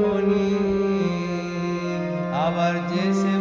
মুনি। আবার যে সে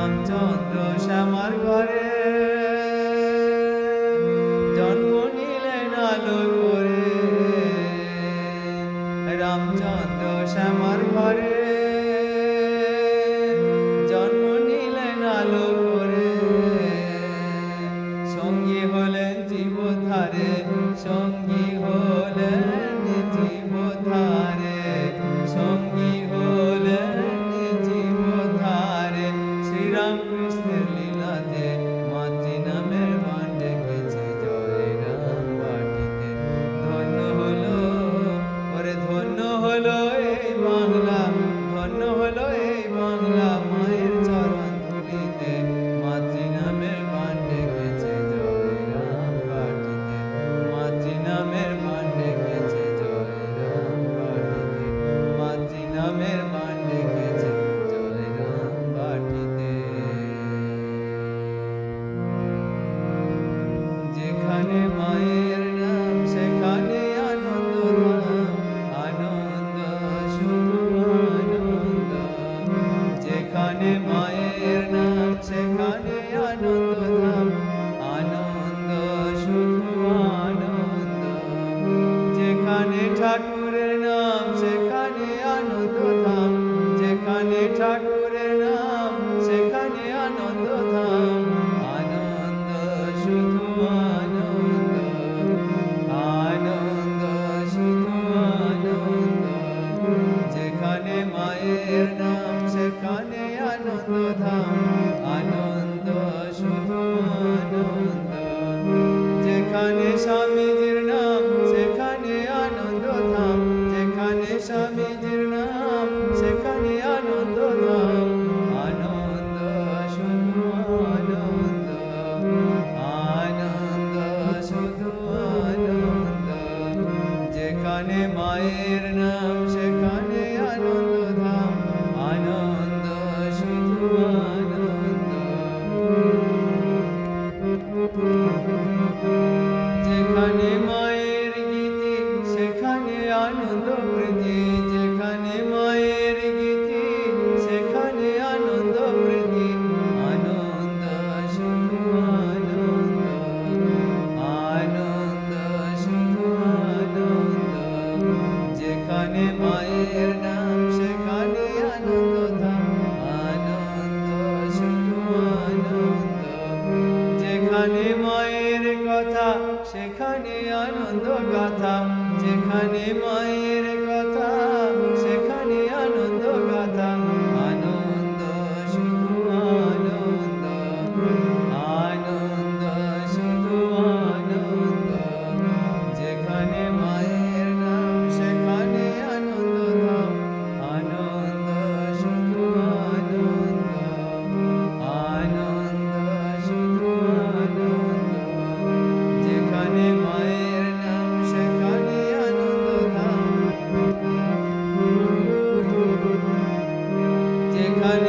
রামচন্দ্র শ্যামার ঘরে। জন্ম নিলেন আলো করে রামচন্দ্র শ্যামার ঘরে। জন্ম নিলেন আলো করে সঙ্গী হলেন জীবধারে সঙ্গী। đời ঠাকুরের নাম, সেখানে আনন্দ ধাম যেখানে ঠাকুরের নাম, সেখানে আনন্দ ধাম আনন্দ, শুধু আনন্দ আনন্দ, শুধু আনন্দ। যেখানে মায়ের নাম যেখানে মায়ের কথা সেখানে আনন্দ গাথা যেখানে মায়ের যেখানে